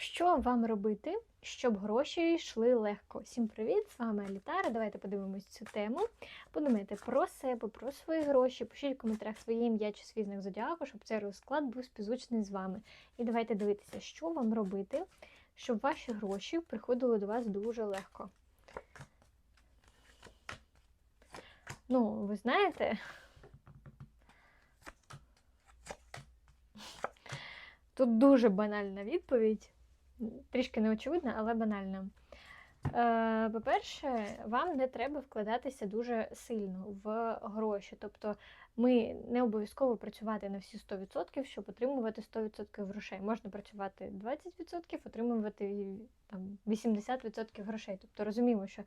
Що вам робити, щоб гроші йшли легко? Всім привіт! З вами Алітара. Давайте подивимось цю тему. Подумайте про себе, про свої гроші. Пишіть в коментарях своє ім'я чи свій знак зодіаку, щоб цей розклад був співзвучний з вами. І давайте дивитися, що вам робити, щоб ваші гроші приходили до вас дуже легко. Ну, ви знаєте. Тут дуже банальна відповідь, трішки неочевидна, але банальна. Е, По-перше, вам не треба вкладатися дуже сильно в гроші. Тобто ми не обов'язково працювати на всі 100%, щоб отримувати 100% грошей. Можна працювати 20%, отримувати там, 80% грошей. Тобто розуміємо, що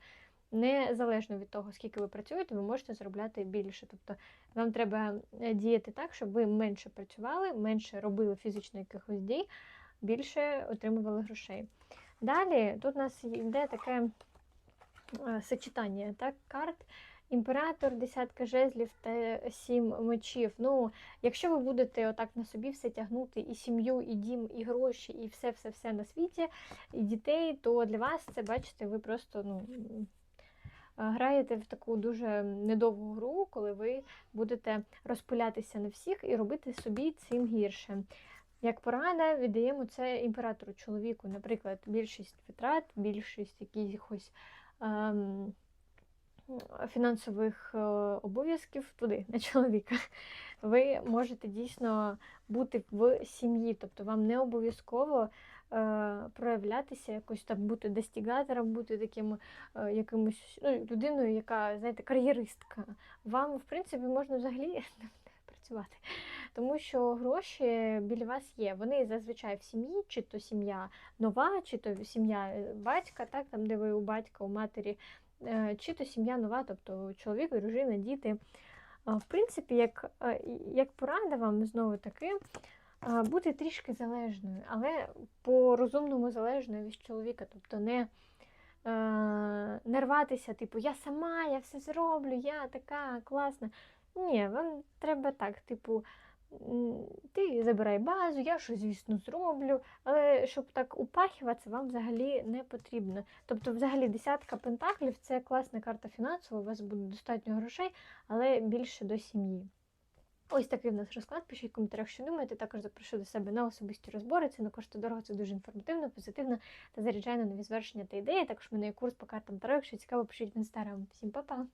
незалежно від того, скільки ви працюєте, ви можете заробляти більше. Тобто вам треба діяти так, щоб ви менше працювали, менше робили фізично якихось дій, більше отримували грошей. Далі тут у нас йде таке е, сочетання так, карт. Імператор, десятка жезлів та сім мечів. Ну, якщо ви будете отак на собі все тягнути, і сім'ю, і дім, і гроші, і все-все-все на світі, і дітей, то для вас це, бачите, ви просто ну, граєте в таку дуже недовгу гру, коли ви будете розпилятися на всіх і робити собі цим гірше. Як порада, віддаємо це імператору чоловіку, наприклад, більшість витрат, більшість якихось ем, фінансових е, обов'язків туди, на чоловіка. Ви можете дійсно бути в сім'ї, тобто вам не обов'язково е, проявлятися, якось там бути достігатором, бути таким е, якимось ну, людиною, яка, знаєте, кар'єристка. Вам, в принципі, можна взагалі працювати. Тому що гроші біля вас є. Вони зазвичай в сім'ї, чи то сім'я нова, чи то сім'я батька, так, там, де ви у батька, у матері, е, чи то сім'я нова, тобто чоловік, дружина, діти. В принципі, як як порада вам знову таки бути трішки залежною, але по розумному залежною від чоловіка, тобто не не рватися, типу, я сама, я все зроблю, я така класна. Ні, вам треба так, типу, ти забирай базу, я щось, звісно, зроблю, але щоб так упахіватися, вам взагалі не потрібно. Тобто, взагалі, десятка пентаклів це класна карта фінансова, у вас буде достатньо грошей, але більше до сім'ї. Ось такий в нас розклад. Пишіть в коментарях, що думаєте. Також запрошую до себе на особисті розбори. Це не коштує дорого, це дуже інформативно, позитивно та заряджає на нові звершення та ідеї. Також в мене є курс по картам Таро. Якщо цікаво, пишіть в інстаграм. Всім па-па!